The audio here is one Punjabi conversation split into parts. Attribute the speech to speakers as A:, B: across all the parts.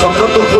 A: সংক্রান্ত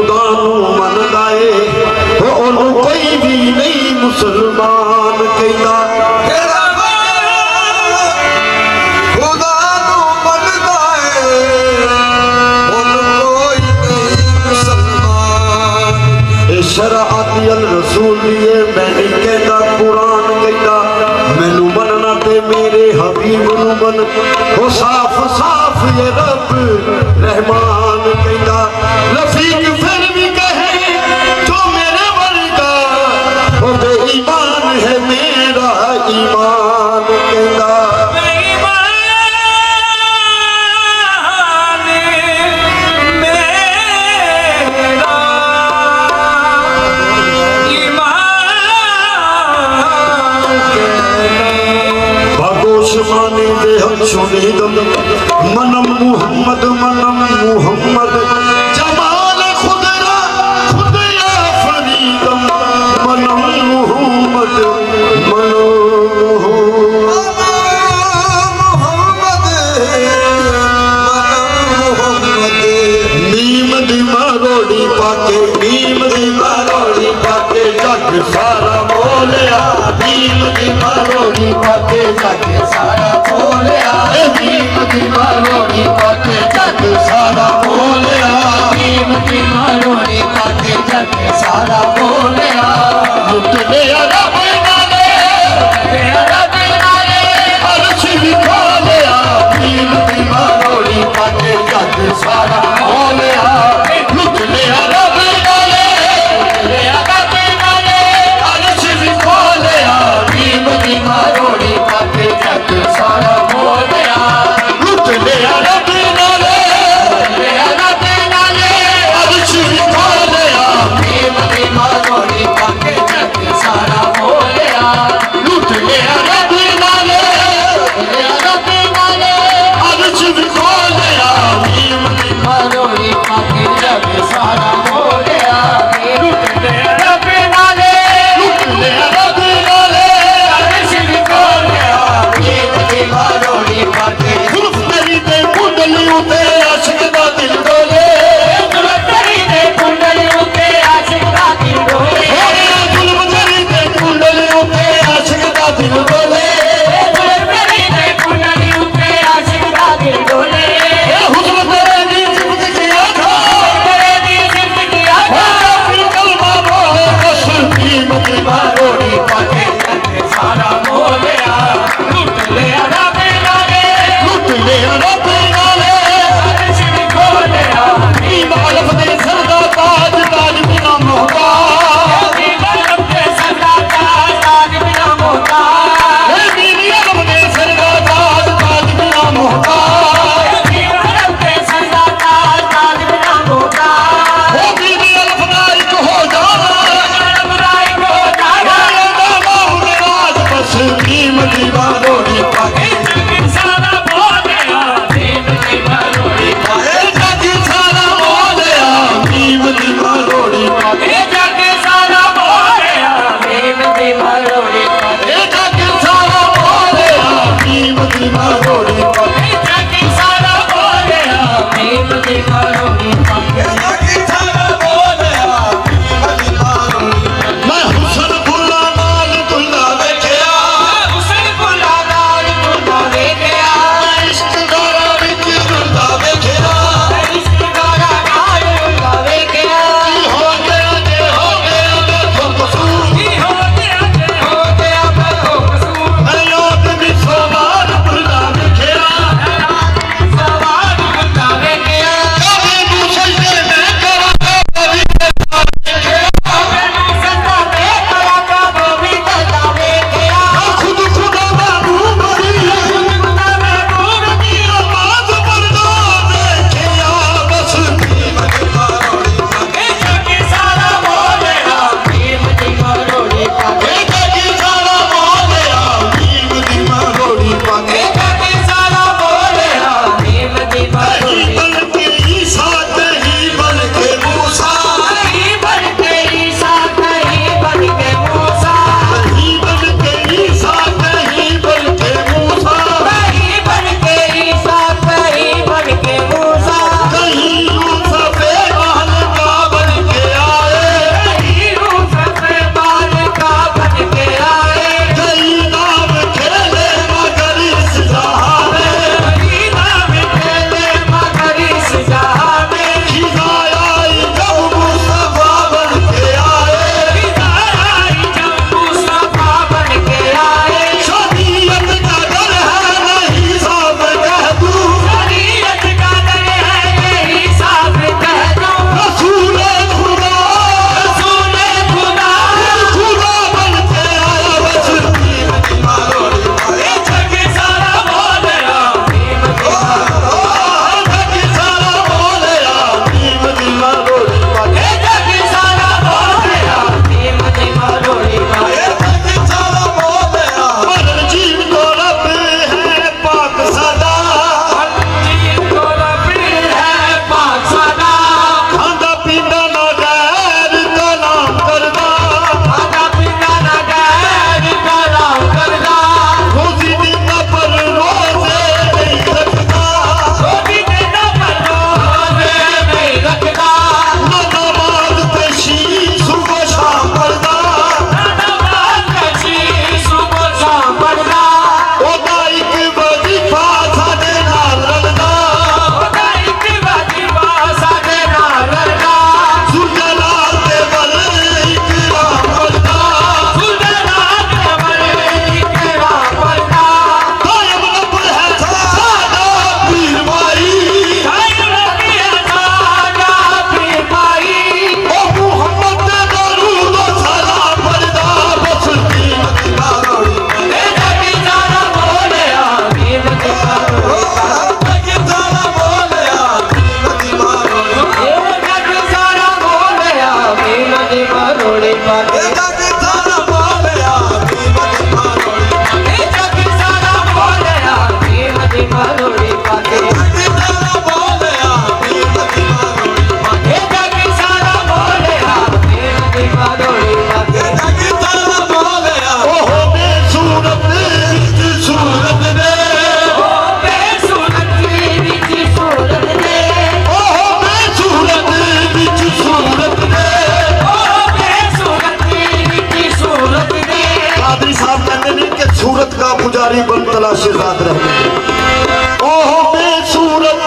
A: सूरत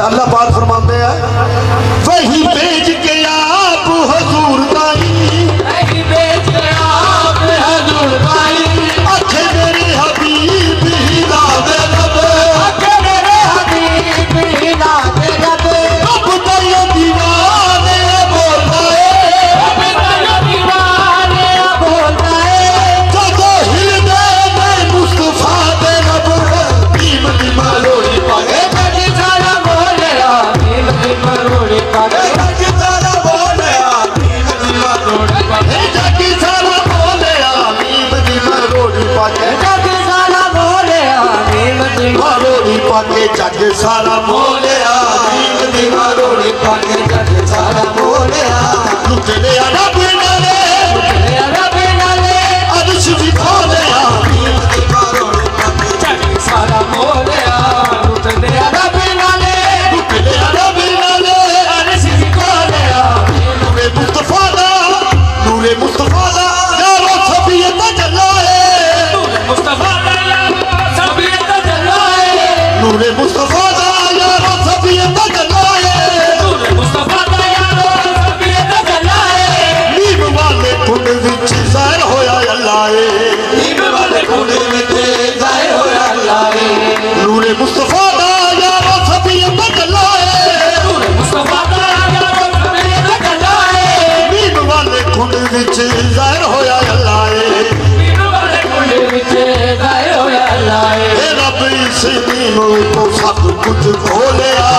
A: अल्लाह पाक फरमाते हैं वही भेज के ਮੋਲਿਆ ਦੀਪ ਦੀ ਮਾਰੋੜੀ ਪੱਗ ਜੱਟ ਸਾਰਾ
B: ਮੋਲਿਆ
A: ਲੁੱਟ ਲਿਆ ਰੱਬ ਵਿੱਚ ਜ਼ਾਹਿਰ ਹੋਇਆ
B: ਅੱਲਾ ਏ।
A: ਪੀਰ ਵਾਲੇ ਕੁੰਡ ਵਿੱਚ ਜ਼ਾਹਿਰ ਹੋਇਆ
B: ਅੱਲਾ
A: ਏ। ਰੱਬ ਇਸ ਦੀਨ ਤੋਂ ਸਭ ਕੁਝ ਖੋਲਿਆ।